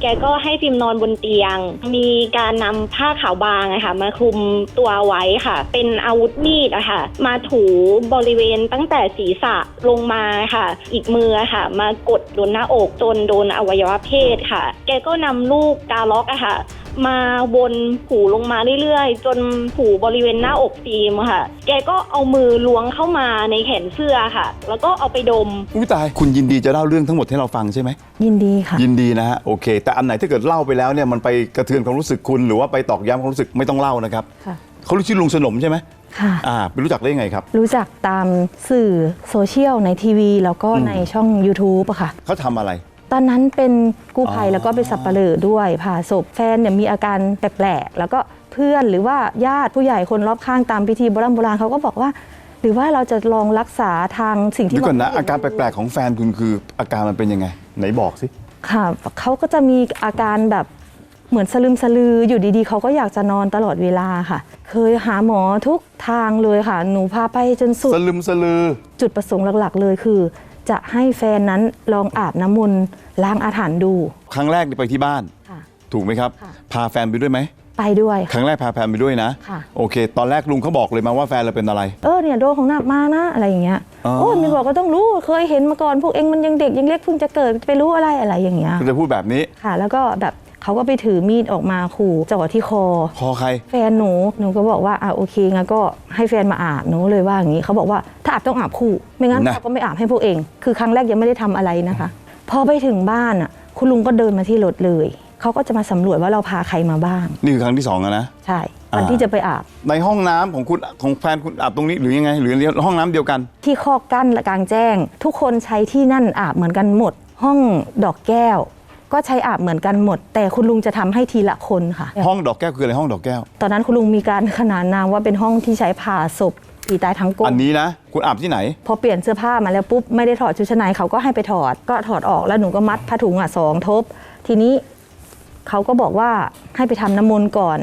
แกก็ให้ฟิล์มนอนบนเตียง มีการนำผ้าขาวบางอะค่ะ มาคลุมตัวไว้ค่ะ เป็นอาวุธมีดอะค่ะ มาถูบริเวณตั้งแต่ศีรษะลงมาค่ะ อีกมืออะค่ะ มากดโดนหน้าอกจนโดนอวัยวะเพศค่ะ แกก็นำลูกกาล็อกอะค่ะ มาวนผูลงมาเรื่อยๆ จนผูบริเวณหน้าอกฟิล์มอะค่ะ แกก็เอามือล้วงเข้ามาในแขนเสื้อค่ะ แล้วก็เอาไปดม อุ้ยตายคุณยินดีจะเล่าเรื่องทั้งหมดให้เราฟังใช่ไหม ยินดีค่ะ ยินดีนะฮะโอเค แต่อันไหนถ้าเกิดเล่าไปแล้วเนี่ยมันไปกระเทือนความรู้สึกคุณหรือว่าไปตอกย้ำความรู้สึกไม่ต้องเล่านะครับค่ะ เขาเรียกชื่อลุงสนมใช่ไหมค่ะ อ่าไปรู้จักได้ยังไงครับรู้จักตามสื่อโซเชียลในทีวี แล้วก็อืมในช่อง YouTube อะค่ะ เขาทำอะไร ตอนนั้นเป็นกู้ภัยอ๋อแล้วก็เป็นสับปะเลอด้วยผ่าศพแฟนเนี่ยมีอาการแปลกๆแล้วก็เพื่อนหรือว่าญาติผู้ใหญ่คนรอบข้างตามพิธีโบราณโบราณเขาก็บอกว่า หรือว่าเราจะลองรักษาทางสิ่งที่เดี๋ยวก่อนนะมงไม่อาเห็การแปลกๆของแฟนคุณคืออาการมันเป็นยังไง ไหนบอกสิ ค่ะเขาก็จะมีอาการแบบเหมือนสลึมสลืออยู่ดีๆ เขาก็อยากจะนอนตลอดเวลาค่ะ เคยหาหมอทุกทางเลยค่ะ หนูพาไปจนสุด สลึมสลือ จุดประสงค์หลักๆ เลยคือ จะให้แฟนนั้นลองอาบน้ำมนต์ล้างอาถรรพ์ดู ครั้งแรกนี่ไปที่บ้าน ค่ะ ถูกไหมครับ ค่ะ พาแฟนไปด้วยไหม ไปด้วยคค่ะ รั้งแรกพาแฟนไปด้วยนะ ค่ะ โอเค ตอนแรกลุงเขาบอกเลยมาว่าแฟนเราเป็นอะไร เออเนี่ยโดนของหนักมานะอะไรอย่างเงี้ยอ๋อ โอ้ยมีบอกก็ต้องรู้เคยเห็นมาก่อนพวกเองมันยังเด็กยังเล็กเพิ่งจะเกิดไปรู้อะไรอะไรอย่างเงี้ย ก็จะพูดแบบนี้ ค่ะ แล้วก็แบบ เขาก็ไปถือมีดออกมาขู่จ่อที่คอ คอใคร แฟนหนูหนูก็บอกว่าอะโอเคงั้นก็ให้แฟนมาอาบหนูเลยว่าอย่างนี้เขาบอกว่าถ้าอาบต้องอาบคู่ไม่งั้นนะเขาก็ไม่อาบให้พวกเอง คือครั้งแรกยังไม่ได้ทำอะไรนะคะ พอไปถึงบ้านอะคุณลุงก็เดินมาที่รถเลย เขาก็จะมาสำรวจว่าเราพาใครมาบ้าง นี่คือครั้งที่สองอะนะ ใช่วันอ่า ที่จะไปอาบ ในห้องน้ำของคุณของแฟนคุณอาบตรงนี้หรือยังไง หรือห้องน้ำเดียวกัน ที่คอกกั้นและกลางแจ้ง ทุกคนใช้ที่นั่นอาบเหมือนกันหมด ห้องดอกแก้ว ก็ใช้อาบเหมือนกันหมด แต่คุณลุงจะทำให้ทีละคนค่ะ ห้องดอกแก้วคืออะไรห้องดอกแก้ว ตอนนั้นคุณลุงมีการขนานนามว่าเป็นห้องที่ใช้ผ่าศพผีตายทั้งกลอัมนนี้นะ คุณอาบที่ไหน พอเปลี่ยนเสื้อผ้ามาแล้วปุ๊บไม่ได้ถอดชุดชั้นในเขาก็ให้ไปถอดก็ถอดออกแล้วหนูก็มัดผ้าถุงอะสองทบ ทีนี้เขาก็บอกว่าให้ไปทำน้ำมนต์ก่อน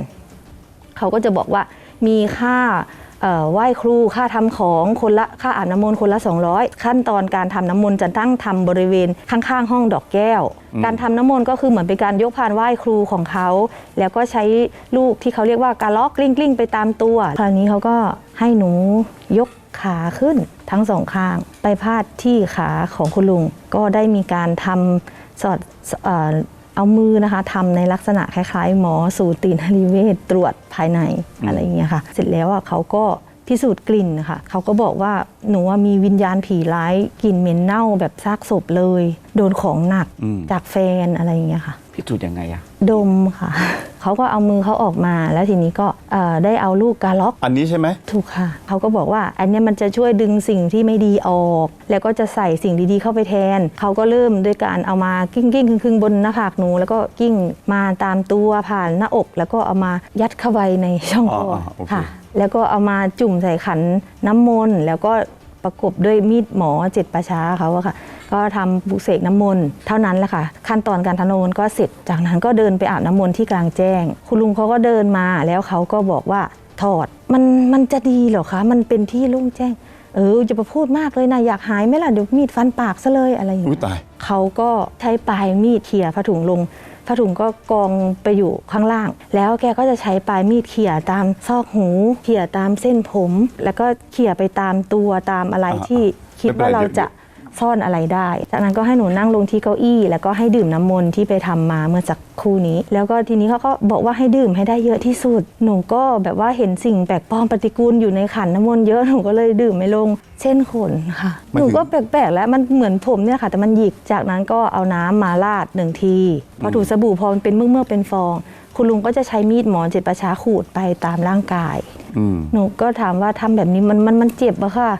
เขาก็จะบอกว่ามีค่าเอ่อ ไหว้ครูค่าทำของคนละค่าอาบน้ำมนต์คนละ 200 ขั้นตอนการทำน้ำมนต์จะตั้งทำบริเวณข้างๆ ห้องดอกแก้วอืมการทำน้ำมนต์ก็คือเหมือนเป็นการยกพานไหว้ครูของเขา แล้วก็ใช้ลูกที่เขาเรียกว่าการล็อกกลิ้งกลิ้งๆไปตามตัว คราวนี้เขาก็ให้หนูยกขาขึ้นทั้งสองข้างไปพาดที่ขาของคุณลุงก็ได้มีการทำสอด เอ่อเอามือนะคะทำในลักษณะคล้ายๆ หมอสูตินรีเวชตรวจภายในอืมอะไรอย่างเงี้ยค่ะ เสร็จแล้วอะเขาก็พิสูจน์กลิ่นนะคะเขาก็บอกว่าหนูว่ามีวิญญาณผีร้ายกลิ่นเหม็นเน่าแบบซากศพเลย โดนของหนักอืมจากแฟนอะไรอย่างเงี้ยค่ะ พิสูจน์ยังไงอะดมค่ะ เขาก็เอามือเขาออกมา แล้วทีนี้ก็เอ่อได้เอาลูกกาล็อก อันนี้ใช่ไหม ถูกค่ะ เขาก็บอกว่าอันเนี้ยมันจะช่วยดึงสิ่งที่ไม่ดีออก แล้วก็จะใส่สิ่งดีๆเข้าไปแทน เขาก็เริ่มด้วยการเอามากิ้งกิ้งๆครึ่งๆบนหน้าผากหนู แล้วก็กิ้งมาตามตัวผ่านหน้าอก แล้วก็เอามายัดเข้าไปในช่องคออ่าๆโอเค ค่ะ แล้วก็เอามาจุ่มใส่ขันน้ำมนต์แล้วก็ประกบด้วยมีดหมอเจ็ดประช้าเขาอะค่ะ ก็ทำบุเสกน้ำมนต์เท่านั้นแหละค่ะ ขั้นตอนการทำน้ำมนต์ก็เสร็จ จากนั้นก็เดินไปอาบน้ำมนต์ที่กลางแจ้ง คุณลุงเขาก็เดินมาแล้วเขาก็บอกว่าถอดมันมันจะดีเหรอคะ มันเป็นที่โลุ่งแจ้ง เออจะมาพูดมากเลยนะอยากหายไหมล่ะเดี๋ยวมีดฟันปากซะเลยอะไรอย่างอุ้เงี้ยยตายเขาก็ใช้ปลายมีดเขี่ยผ้าถุงลงผ้าถุงก็กองไปอยู่ข้างล่าง แล้วแกก็จะใช้ปลายมีดเขี่ยตามซอกหูเขี่ยตามเส้นผม แล้วก็เขี่ยไปตามตัวตามอะไรอ่าที่คิดไม่เป็นไรว่าเราเดี๋ยวจะ ซ่อนอะไรได้ จากนั้นก็ให้หนูนั่งลงที่เก้าอี้ แล้วก็ให้ดื่มน้ำมนต์ที่ไปทำมาเมื่อสักครู่นี้ แล้วก็ทีนี้เขาก็บอกว่าให้ดื่มให้ได้เยอะที่สุด หนูก็แบบว่าเห็นสิ่งแปลกปลอมปฏิกูลอยู่ในขันน้ำมนต์เยอะ หนูก็เลยดื่มไม่ลงเส้นขนค่ะหมายหนูถึงก็แปลกๆแล้วมันเหมือนผมเนี่ยค่ะ แต่มันหยิก จากนั้นก็เอาน้ำมาราดหนึ่งที พอถูสบู่พอมันเป็นเมือกๆเป็นฟอง คุณลุงก็จะใช้มีดหมอเจ็ดประชาขูดไปตามร่างกายอืมหนูก็ถามว่าทำแบบนี้มันมันมันเจ็บอะค่ะ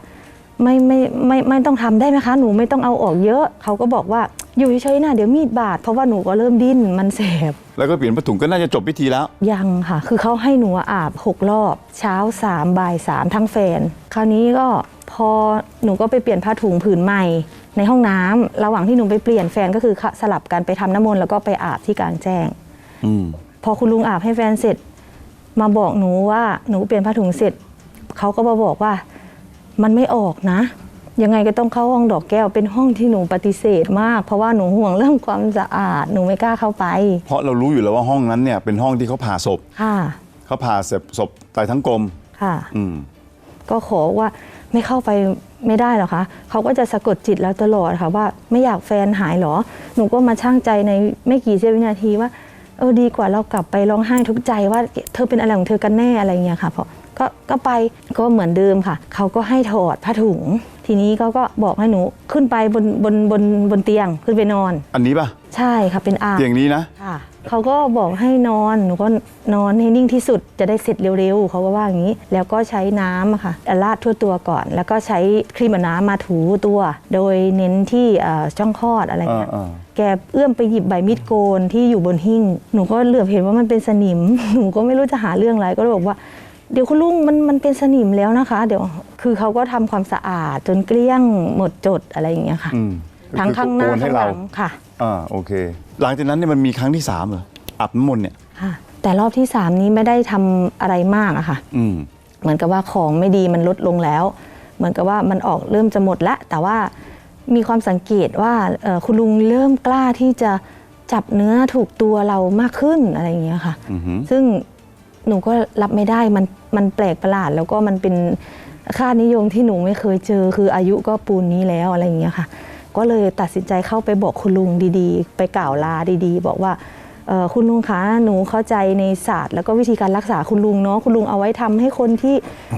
ไม่ไม่ไม่ไม่ต้องทำได้ไหมคะ หนูไม่ต้องเอาออกเยอะ เขาก็บอกว่าอยู่เฉยๆนะเดี๋ยวมีดบาดเพราะว่าหนูก็เริ่มดิ้นมันแสบแล้วก็เปลี่ยนผ้าถุงก็น่าจะจบพิธีแล้ว ยังค่ะ คือเขาให้หนูอาบหกรอบ เช้าสามบ่ายสามทั้งแฟน คราวนี้ก็พอหนูก็ไปเปลี่ยนผ้าถุงผืนใหม่ในห้องน้ำระหว่างที่หนูไปเปลี่ยนแฟนก็คือสลับกันไปทำน้ำมนต์แล้วก็ไปอาบที่กลางแจ้งอืมพอคุณลุงอาบให้แฟนเสร็จ มาบอกหนูว่าหนูเปลี่ยนผ้าถุงเสร็จเขาก็มาบอกว่า มันไม่ออกนะ ยังไงก็ต้องเข้าห้องดอกแก้วเป็นห้องที่หนูปฏิเสธมาก เพราะว่าหนูห่วงเรื่องความสะอาดหนูไม่กล้าเข้าไป เพราะเรารู้อยู่แล้วว่าห้องนั้นเนี่ยเป็นห้องที่เขาผ่าศพค่ะ เขาผ่าศพศพตายทั้งกลม ค่ะ อืม ก็ขอว่าไม่เข้าไปไม่ได้หรอคะเขาก็จะสะกดจิตแล้วตลอดค่ะว่าไม่อยากแฟนหายหรอ หนูก็มาช่างใจในไม่กี่เสี้ยววินาทีว่าเออดีกว่าเรากลับไปร้องไห้ทุกข์ใจว่าเธอเป็นอะไรของเธอกันแน่อะไรเงี้ยค่ะเพราะ ก็ก็ไปก็เหมือนเดิมค่ะ เขาก็ให้ถอดผ้าถุง ทีนี้เขาก็บอกให้หนูขึ้นไปบนบนบนบนเตียงขึ้นไปนอน อันนี้ป่ะ ใช่ค่ะเป็นอ่างเตียงนี้นะ ค่ะเขาก็บอกให้นอน หนูก็นอนให้นิ่งที่สุดจะได้เสร็จเร็วๆ เขาก็ว่าอย่างนี้ แล้วก็ใช้น้ำอะค่ะราดทั่วตัวก่อน แล้วก็ใช้ครีมอาบน้ำมาถูตัว โดยเน้นที่เอ่อช่องคลอดอะไรเงี้ย อ่า แกเอื้อมไปหยิบใบมีดโกนที่อยู่บนหิ้ง หนูก็เหลือบเห็นว่ามันเป็นสนิม หนูก็ไม่รู้จะหาเรื่องอะไร ก็เลยบอกว่า เดี๋ยวคุณลุงมันมันเป็นสนิมแล้วนะคะ เดี๋ยวคือเขาก็ทำความสะอาดจนเกลี้ยงหมดจดอะไรอย่างเงี้ยค่ะอืมทั้งข้างหน้าโอนให้ข้างหเราลังค่ะอ่าโอเค หลังจากนั้นเนี่ยมันมีครั้งที่สามเหรออาบน้ำมนต์เนี่ยค่ะ แต่รอบที่3นี้ไม่ได้ทำอะไรมากอะค่ะอืมเหมือนกับว่าของไม่ดีมันลดลงแล้ว เหมือนกับว่ามันออกเริ่มจะหมดแล้วแต่ว่ามีความสังเกตว่าเอ่อคุณลุงเริ่มกล้าที่จะจับเนื้อถูกตัวเรามากขึ้นอะไรอย่างเงี้ยค่ะอือหือซึ่ง หนูก็รับไม่ได้มันมันแปลกประหลาด แล้วก็มันเป็นค่านิยมที่หนูไม่เคยเจอ คืออายุก็ปูนนี้แล้วอะไรอย่างเงี้ยค่ะ ก็เลยตัดสินใจเข้าไปบอกคุณลุงดีๆ ไปกล่าวลาดีๆ บอกว่าเอ่อคุณลุงคะหนูเข้าใจในศาสตร์ แล้วก็วิธีการรักษาคุณลุงเนาะคุณลุงเอาไว้ทำให้คนที่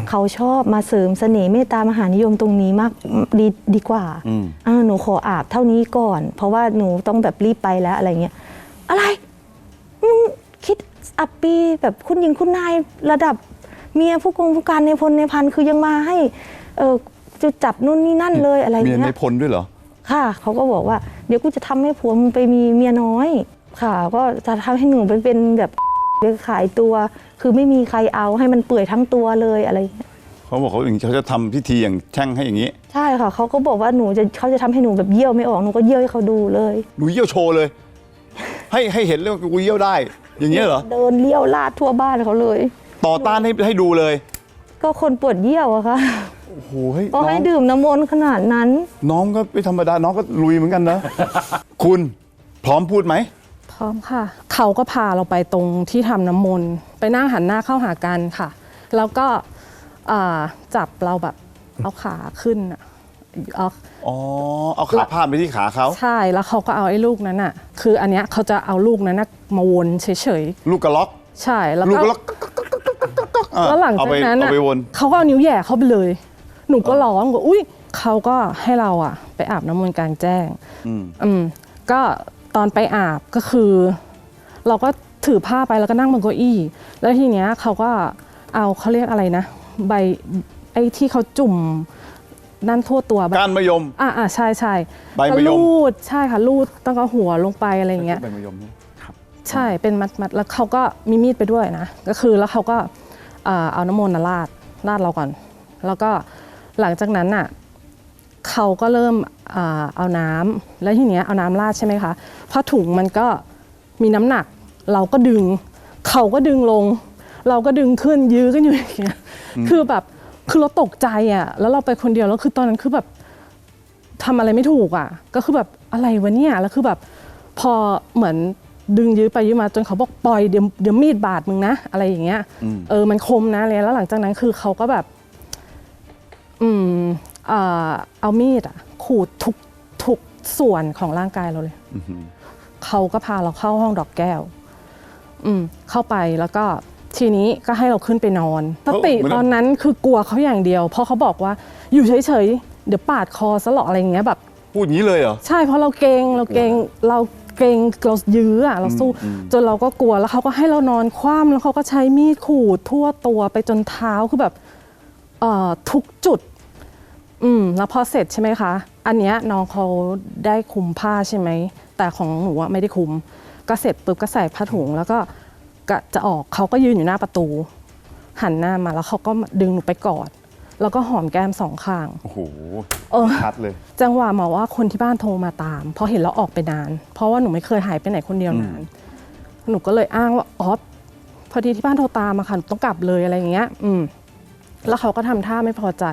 เขาชอบมาเสริมเสน่ห์เมตตามหานิยมตรงนี้มากดีดีกว่าอืมเออหนูขออาบเท่านี้ก่อน เพราะว่าหนูต้องแบบรีบไปแล้วอะไรเงี้ยอะไรมึงคิด อับปีแบบคุณหญิงคุณนายระดับเมียผู้กองผู้การในพลในพันคือยังมาให้เออจะจับนู่นนี่นั่นเลยอะไรเมียเงี้ในยพลด้วยเหรอค่ะเขาก็บอกว่าเดี๋ยวกูจะทำให้ผัวมึงไปมีเมียน้อย ค่ะ ก็จะทำให้หนูไปเป็นแบบขายตัว คือไม่มีใครเอาให้มันเปื่อยทั้งตัวเลยอะไรเงี้ยเขาบอกเขาอย่างนี้เขาจะทำพิธีอย่างแช่งให้อย่างนี้ ใช่ค่ะเขาก็บอกว่าหนูจะเขาจะทำให้หนูแบบเยี่ยวไม่ออกหนูก็เยี่ยวให้เขาดูเลยหนูเยี่ยวโชว์เลย ให้ให้เห็นเลยว่ากูเยี่ยวได้ อย่างเงี้ยเหรอ เดินเลี้ยวลาดทั่วบ้านเขาเลย ต่อต้านให้ให้ดูเลย ก็คนปวดเยี่ยวอะค่ะโอ้โหเฮ้ยก็น้อให้งดื่มน้ำมนต์ขนาดนั้น น้องก็ไม่ธรรมดา น้องก็ลุยเหมือนกันนะ คุณพร้อมพูดไหม พร้อมค่ะ เขาก็พาเราไปตรงที่ทำน้ำมนต์ไปนั่งหันหน้าเข้าหากันค่ะ แล้วก็อ่าจับเราแบบเอาขาขึ้นอะ เอาอ๋อ เอาขาพาดไปที่ขาเขา ใช่แล้วเขาก็เอาไอ้ลูกนั้นอะ คืออันเนี้ยเขาจะเอาลูกนั้นน่ะมาวนเฉยลูกกระล็อก ๆ ใช่แล้วลูกก็กระล็อกอะแล้วหลังเอาจากไปนั้นเอาอะไปวน เขาก็เอานิ้วแหย่เข้าไปเลย หนูก็ร้องก็อุ้ยเขาก็ให้เราอะ ไปอาบน้ำมนต์กลางแจ้ง อืม อืมก็ตอนไปอาบก็คือ เราก็ถือผ้าไปแล้วก็นั่งบนเก้าอี้ แล้วทีเนี้ยเขาก็เอาเขาเรียกอะไรนะ ใบไอ้ที่เขาจุ่ม นั่นทั่วตัวแบบก้านมะยม อ่าอ่าใช่ใช่ใบก็มะยมลูดใช่ค่ะลูดตั้งแต่หัวลงไปอะไรอย่างเงี้ย ใบมะยมเนี่ยครับ ใช่เป็นมัดมัดแล้วเขาก็มีมีดไปด้วยนะ ก็คือแล้วเขาก็เอ่อเอาน้ำมนต์น่ะราดราดเราก่อน แล้วก็หลังจากนั้นน่ะเขาก็เริ่มอ่าเอาน้ำแล้วทีเนี้ยเอาน้ำราดใช่ไหมคะผ้าถุงมันก็มีน้ำหนัก เราก็ดึง เขาก็ดึงลง เราก็ดึงขึ้นยื้อกันอยู่อย่างเงี้ยคือแบบ คือเราตกใจอะ แล้วเราไปคนเดียวแล้วคือตอนนั้นคือแบบทำอะไรไม่ถูกอะ ก็คือแบบอะไรวะเนี่ยแล้วคือแบบพอเหมือนดึงยื้อไปยื้อมาจนเขาบอกปล่อยเดี๋ยวเดี๋ยวมีดบาดมึงนะ อะไรอย่างเงี้ยอืมเออมันคมนะอะไรแล้วหลังจากนั้นคือเขาก็แบบ อืมเอ่อเอามีดอะ ขูดทุกทุกส่วนของร่างกายเราเลยอื้อหือเขาก็พาเราเข้าห้องดอกแก้ว อืมเข้าไปแล้วก็ ทีนี้ก็ให้เราขึ้นไปนอนสติตอนนั้นคือกลัวเขาอย่างเดียว เพราะเขาบอกว่าอยู่เฉยๆเดี๋ยวปาดคอซะหรอกอะไรอย่างเงี้ยแบบ พูดอย่างนี้เลยเหรอ ใช่เพราะเราเกรงเราเกรงเราเกรงเรายื้ออะเราสู้อืมจนเราก็กลัวแล้วเขาก็ให้เรานอนคว่ำแล้วเขาก็ใช้มีดขูดทั่วตัวไปจนเท้าคือแบบเอ่อทุกจุด อืมแล้วพอเสร็จใช่ไหมคะ อันเนี้ยน้องเขาได้คลุมผ้าใช่ไหมแต่ของหนูอะไม่ได้คลุม ก็เสร็จปุ๊บก็ใส่ผ้าถุงแล้วก็ กะจะออกเขาก็ยืนอยู่หน้าประตู หันหน้ามาแล้วเขาก็ดึงหนูไปกอด แล้วก็หอมแก้มสองข้าง โอ้โหเออ ชัดเลย จังหวะมาว่าคนที่บ้านโทรมาตาม เพราะเห็นเราออกไปนาน เพราะว่าหนูไม่เคยหายไปไหนคนเดียวนาน หนูก็เลยอ้างว่าอ๋อพอดีที่บ้านโทรตามมาค่ะหนูต้องกลับเลยอะไรอย่างเงี้ย อืม แล้วเขาก็ทำท่าไม่พอใจ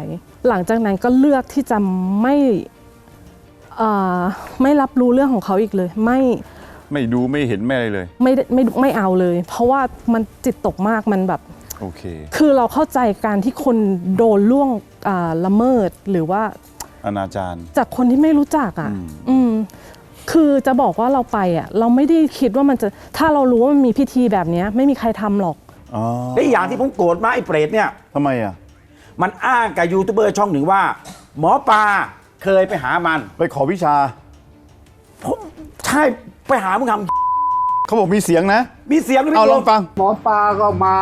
หลังจากนั้นก็เลือกที่จะไม่เอ่อไม่รับรู้เรื่องของเขาอีกเลย ไม่ ไม่ดูไม่เห็นไม่อะไรเลย ไม่ได้ไม่ไม่เอาเลย เพราะว่ามันจิตตกมากมันแบบ โอเค คือเราเข้าใจการที่คนโดนล่วงอ่าละเมิดหรือว่าอนาจาร จากคนที่ไม่รู้จักอะ อืม อืม คือจะบอกว่าเราไปอะ เราไม่ได้คิดว่ามันจะ ถ้าเรารู้ว่ามันมีพิธีแบบเนี้ย ไม่มีใครทำหรอก อ๋อและอีกอย่างที่ผมโกรธมากไอ้เปรตเนี่ย ทำไมอะ มันอ้างกับยูทูบเบอร์ช่องหนึ่งว่า หมอปลาเคยไปหามัน ไปขอวิชา ผมใช่ไปหามึงทเขาบอกมีเสียงนะำมีเสียงด้วยเอาพี่ลโยองมฟัง หมอปลาก็มา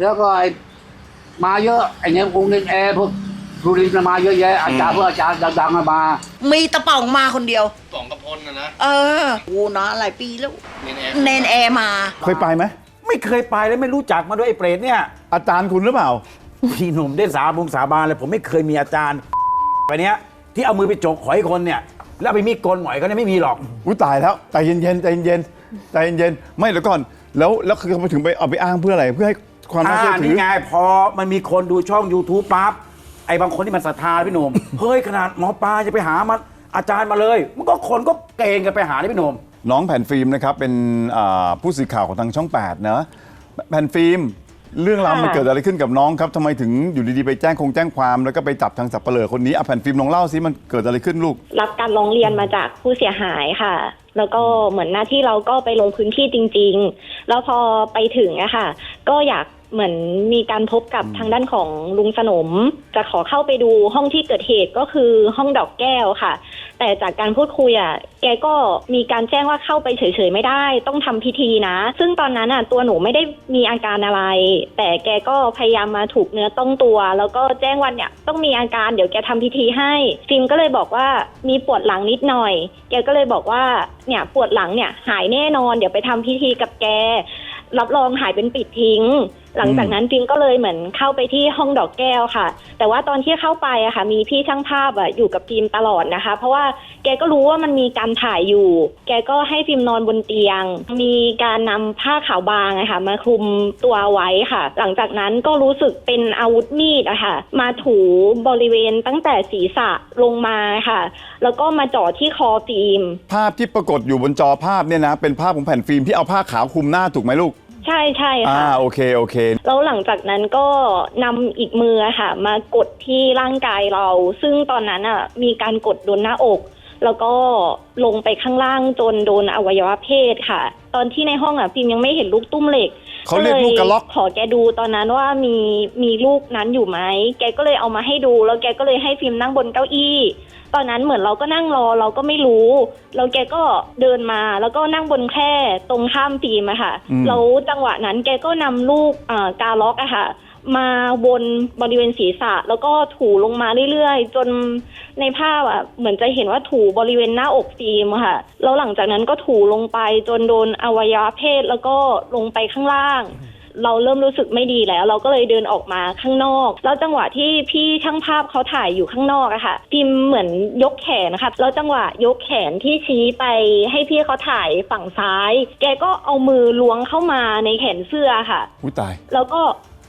แล้วก็ไอ้มาเยอะไอ้เนี่ยองค์เล่นแอร์พวกรูรินทร์มาเยอะแยะอาจารย์พวกอาจารย์ดังๆมา มีตะป่องมาคนเดียว สองกระพลนะนะเออโอ้นะหลายปีแล้ว เนนแอร์เนนแอร์มา เคยไปไหมไม่เคยไปเลยไม่รู้จักมาด้วยไอ้เปรตเนี่ยอาจารย์คุณหรือเปล่า พี่หนุ่มได้สาบงสาบานเลยผมไม่เคยมีอาจารย์ ไปเนี้ยที่เอามือไปจกหอยคนเนี่ย แล้วเอาไปมีดโกนหมอยเขาเนี่ยไม่มีหรอก อุ้ยตายแล้วใจเย็นๆใจเย็นๆใจเย็นๆไม่แล้วก่อนแล้วแล้วคือเขาไปถึงไปเอาไปอ้างเพื่ออะไรเพื่อให้ความน่าอ่าเชื่อถืนี่อ ไงพอมันมีคนดูช่อง YouTube ปั๊บไอ้บางคนที่มันศรัทธาพี่หนุ่ม เฮ้ย ขนาดหมอปลาจะไปหามันอาจารย์มาเลย มันก็คนก็เกณฑ์กันไปหานี่พี่หนุ่ม น้องแผ่นฟิล์มนะครับเป็นอ่าผู้สื่อข่าวของทางช่อง8นะแผ่นฟิล์ม เรื่องราวค่ะมันเกิดอะไรขึ้นกับน้องครับทำไมถึงอยู่ดีๆไปแจ้งคงแจ้งความแล้วก็ไปจับทางสับเปลือคนนี้อะแผ่นฟิล์มลองเล่าซิมันเกิดอะไรขึ้นลูก รับการร้องเรียนมาจากผู้เสียหายค่ะ แล้วก็เหมือนหน้าที่เราก็ไปลงพื้นที่จริง ๆ แล้วพอไปถึงอะค่ะ ก็อยากเหมือนมีการพบกับทางด้านของลุงสนม จะขอเข้าไปดูห้องที่เกิดเหตุก็คือห้องดอกแก้วค่ะ แต่จากการพูดคุยอะแกก็มีการแจ้งว่าเข้าไปเฉยๆไม่ได้ ต้องทำพิธีนะ ซึ่งตอนนั้นอะตัวหนูไม่ได้มีอาการอะไร แต่แกก็พยายามมาถูกเนื้อต้องตัว แล้วก็แจ้งวันเนี่ยต้องมีอาการเดี๋ยวแกทำพิธีให้ฟิล์มก็เลยบอกว่ามีปวดหลังนิดหน่อย แกก็เลยบอกว่าเนี่ยปวดหลังเนี่ยหายแน่นอน เดี๋ยวไปทำพิธีกับแกรับรองหายเป็นปิดทิ้ง หลังจากนั้นฟิล์มก็เลยเหมือนเข้าไปที่ห้องดอกแก้วค่ะ แต่ว่าตอนที่เข้าไปอะค่ะ มีพี่ช่างภาพอะอยู่กับฟิล์มตลอดนะคะ เพราะว่าแกก็รู้ว่ามันมีการถ่ายอยู่ แกก็ให้ฟิล์มนอนบนเตียง มีการนำผ้าขาวบางอะค่ะ มาคลุมตัวไว้ค่ะ หลังจากนั้นก็รู้สึกเป็นอาวุธมีดอะค่ะ มาถูบริเวณตั้งแต่ศีรษะลงมาค่ะ แล้วก็มาจ่อที่คอฟิล์มภาพที่ปรากฏอยู่บนจอภาพเนี่ยนะเป็นภาพของแผ่นฟิล์มที่เอาผ้าขาวคลุมหน้าถูกไหมลูก ใช่ใช่อ่าค่ะ โอเคโอเค แล้วหลังจากนั้นก็นำอีกมืออะค่ะ มากดที่ร่างกายเรา ซึ่งตอนนั้นอะมีการกดโดนหน้าอก แล้วก็ลงไปข้างล่างจนโดนอวัยวะเพศค่ะ ตอนที่ในห้องอะพิมยังไม่เห็นลูกตุ้มเหล็กเขาเรียกลูกกระล็อก ขอแกดูตอนนั้นว่ามีมีลูกนั้นอยู่ไหมแกก็เลยเอามาให้ดู แล้วแกก็เลยให้ฟิล์มนั่งบนเก้าอี้ ตอนนั้นเหมือนเราก็นั่งรอเราก็ไม่รู้ แล้วแกก็เดินมา แล้วก็นั่งบนแคร่ตรงข้ามฟิล์มอะค่ะอืม แล้วจังหวะนั้นแกก็นำลูกเอ่อกาล็อกอะค่ะ มาวนบริเวณศีรษะ แล้วก็ถูลงมาเรื่อยๆ จนในภาพอะเหมือนจะเห็นว่าถูบริเวณหน้าอกฟิล์มอะค่ะแล้วหลังจากนั้นก็ถูลงไปจนโดนอวัยวะเพศแล้วก็ลงไปข้างล่าง เราเริ่มรู้สึกไม่ดีแล้ว เราก็เลยเดินออกมาข้างนอก แล้วจังหวะที่พี่ช่างภาพเขาถ่ายอยู่ข้างนอกอะค่ะ พิมเหมือนยกแขนนะคะแล้วจังหวะยกแขนที่ชี้ไปให้พี่เขาถ่ายฝั่งซ้าย แกก็เอามือล้วงเข้ามาในแขนเสื้อค่ะอุ้ยตาย แล้วก็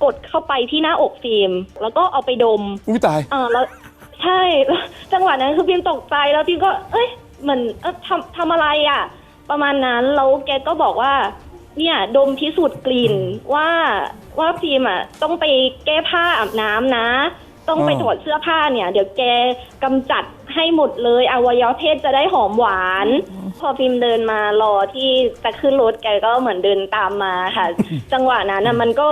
กดเข้าไปที่หน้าอกฟิล์มแล้วก็เอาไปดมอุ้ยตายอ่าแล้วใช่แล้วจังหวะนั้นคือพิมตกใจแล้วพิมก็ เอ้ยเหมือนเอ้ยทำทำอะไรอะ ประมาณนั้นแล้วแกก็บอกว่า เนี่ยดมพิสูจน์กลิ่นว่าว่าพิมอะต้องไปแก้ผ้าอาบน้ำนะ ต้องไปอ๋อถอดเสื้อผ้าเนี่ย เดี๋ยวแกกำจัดให้หมดเลยอวัยวะเพศจะได้หอมหวาน พอพิมเดินมารอที่จะขึ้นรถแกก็เหมือนเดินตามมาค่ะ จังหวะนั้นน่ะมันก็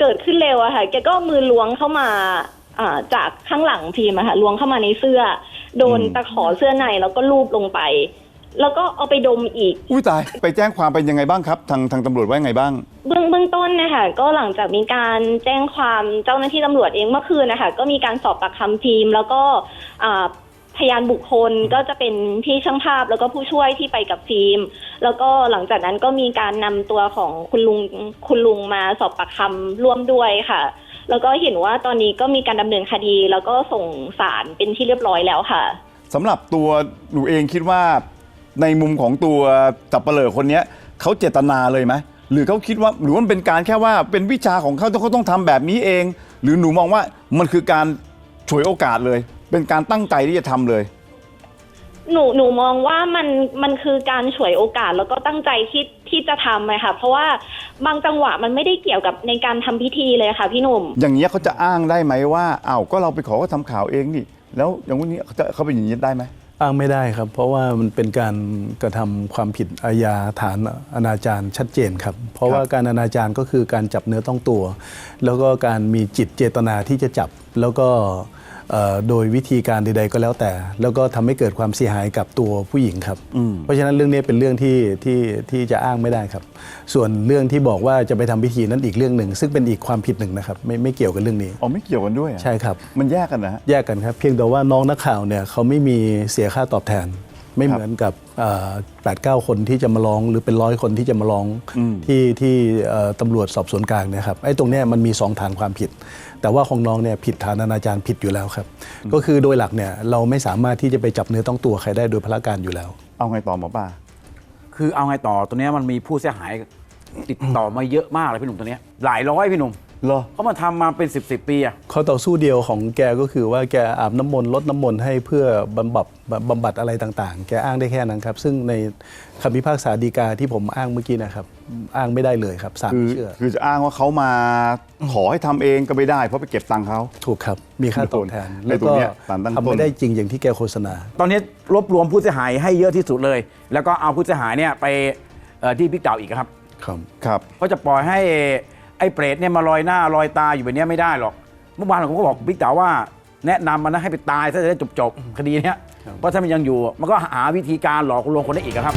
เกิดขึ้นเร็วอะค่ะ แกก็มือล้วงเข้ามาอ่าจากข้างหลังพิมพ์อะค่ะล้วงเข้ามาในเสื้อ โดนอืมตะขอเสื้อในแล้วก็ลูบลงไป แล้วก็เอาไปดมอีก อุ้ยตาย ไปแจ้งความเป็นยังไงบ้างครับ ทางทางตำรวจว่ายังไงบ้าง เบื้องเบื้องต้นนะคะก็หลังจากมีการแจ้งความเจ้าหน้าที่ตำรวจเองเมื่อคืนนะคะก็มีการสอบปากคำพิมพ์แล้วก็อ่าพยานบุคคลก็จะเป็นพี่ช่างภาพแล้วก็ผู้ช่วยที่ไปกับฟิล์มแล้วก็หลังจากนั้นก็มีการนำตัวของคุณลุงคุณลุงมาสอบปากคำร่วมด้วยค่ะ แล้วก็เห็นว่าตอนนี้ก็มีการดำเนินคดี แล้วก็ส่งศาลเป็นที่เรียบร้อยแล้วค่ะ สำหรับตัวหนูเองคิดว่า ในมุมของตัวจับเปลอคนเนี้ยเขาเจตนาเลยไหมหรือเขาคิดว่าหรือว่ามันเป็นการแค่ว่าเป็นวิชาของเขาที่เขาต้องทำแบบนี้เอง หรือหนูมองว่ามันคือการฉวยโอกาสเลย เป็นการตั้งใจที่จะทำเลย หนูหนูมองว่ามันมันคือการฉวยโอกาสแล้วก็ตั้งใจที่ที่จะทำเลยค่ะ เพราะว่าบางจังหวะมันไม่ได้เกี่ยวกับในการทำพิธีเลยค่ะพี่หนุ่ม อย่างเงี้ยเขาจะอ้างได้ไหมว่าอ้าวก็เราไปขอเขาทำข่าวเองนี่แล้วอย่างนี้เขาจะเขาเป็นอย่างนี้ได้ไหม อ้างไม่ได้ครับ เพราะว่ามันเป็นการกระทำความผิดอาญาฐานอนาจารชัดเจนครับ เพราะว่าการอนาจารก็คือการจับเนื้อต้องตัว แล้วก็การมีจิตเจตนาที่จะจับแล้วก็ โดยวิธีการใด ๆ ก็แล้วแต่ แล้วก็ทำให้เกิดความเสียหายกับตัวผู้หญิงครับ เพราะฉะนั้นเรื่องนี้เป็นเรื่องที่ที่ที่จะอ้างไม่ได้ครับ ส่วนเรื่องที่บอกว่าจะไปทำพิธีนั้นอีกเรื่องหนึ่ง ซึ่งเป็นอีกความผิดหนึ่งนะครับไม่ไม่เกี่ยวกับเรื่องนี้อ๋อไม่เกี่ยวกันด้วยอะใช่ครับมันแยกกันนะฮะแยกกันครับ เพียงแต่ว่าน้องนักข่าวเนี่ยเขาไม่มีเสียค่าตอบแทน ไม่เหมือนกับแปดเก้าคนที่จะมาร้อง หรือเป็นร้อยคนที่จะมาร้องอืมที่ที่เอ่อตำรวจสอบสวนกลางเนะครับไอ้ตรงเนี้ยมันมีสองฐานความผิด แต่ว่าของน้องเนี่ยผิดฐานอนาจารผิดอยู่แล้วครับ ก็คือโดยหลักเนี่ยเราไม่สามารถที่จะไปจับเนื้อต้องตัวใครได้โดยพละการอยู่แล้ว เอาไงต่อหมอป้าคือเอาไงต่อตัวเนี้ยมันมีผู้เสียหายติดต่อมาเยอะมากเลยพี่หนุ่มตัวเนี้ยหลายร้อยพี่หนุ่ม เหรอ เขามาทำมาเป็น 10บสปีอะข้อต่อสู้เดียวของแกก็คือว่าแกอาบน้ำมนต์ลดน้ำมนต์ให้เพื่อบำบัดบำบัดอะไรต่างๆ แกอ้างได้แค่นั้นครับ ซึ่งในคำพิพากษาฎีกาที่ผมอ้างเมื่อกี้นะครับ อ้างไม่ได้เลยครับศาลคือไม่เชื่อคือจะอ้างว่าเขามาขอให้ทำเองก็ไม่ได้ เพราะไปเก็บตังค์เขา ถูกครับ มีค่าตอบแทนในแล้วตรงก็เนี้ยสารตั้งต้น ทำไม่ได้จริงอย่างที่แกโฆษณา ตอนนี้รวบรวมผู้เสียหายให้เยอะที่สุดเลย แล้วก็เอาผู้เสียหายเนี่ยไปเอ่อที่พิกเก่าอีกครับ ครับ ครับเพราะจะปล่อยให้ไอ้เปรตเนี่ยมาลอยหน้าลอยตาอยู่แบบเนี้ยไม่ได้หรอก เมื่อวานผมก็บอกพิกเก่าว่า แนะนำมันนะให้ไปตายซะจะได้จบๆคดีเนี้ยเพราะถ้ามันยังอยู่ มันก็หาวิธีการหลอกลวงคนได้อีกอะครับ